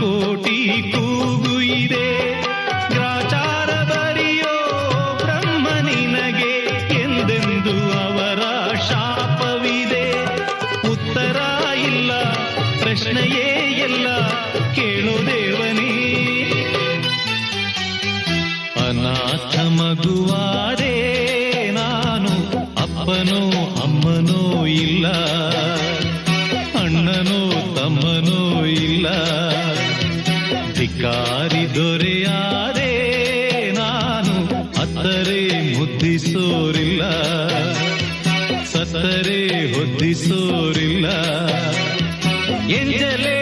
ಕೋಟಿ ಕೂಗು ಇದೆ. ಗ್ರಾಚಾರ ಬರಿಯೋ ಬ್ರಹ್ಮ ನಿನಗೆ ಎಂದೆಂದು ಅವರ ಶಾಪವಿದೆ. ಉತ್ತರ ಇಲ್ಲ, ಪ್ರಶ್ನೆಯೇ ಎಲ್ಲ ಕೇಳೋ ದೇವನೇ. ಅನಾಥ ಮಗುವಾದೆ ನಾನು, ಅಪ್ಪನೋ ಅಮ್ಮನೋ ಇಲ್ಲ. ಅಣ್ಣನೋ ತಮ್ಮನೋ ಇಲ್ಲ. ಧಿಕ್ಕಾರಿ ದೊರೆಯಾರೆ ನಾನು ಅತ್ತರೆ ಮುದ್ದಿಸೋರಿಲ್ಲ. ಸತ್ತರೆ ಹೊದ್ದಿಸೋರಿಲ್ಲ. ಎಂಜಲೇ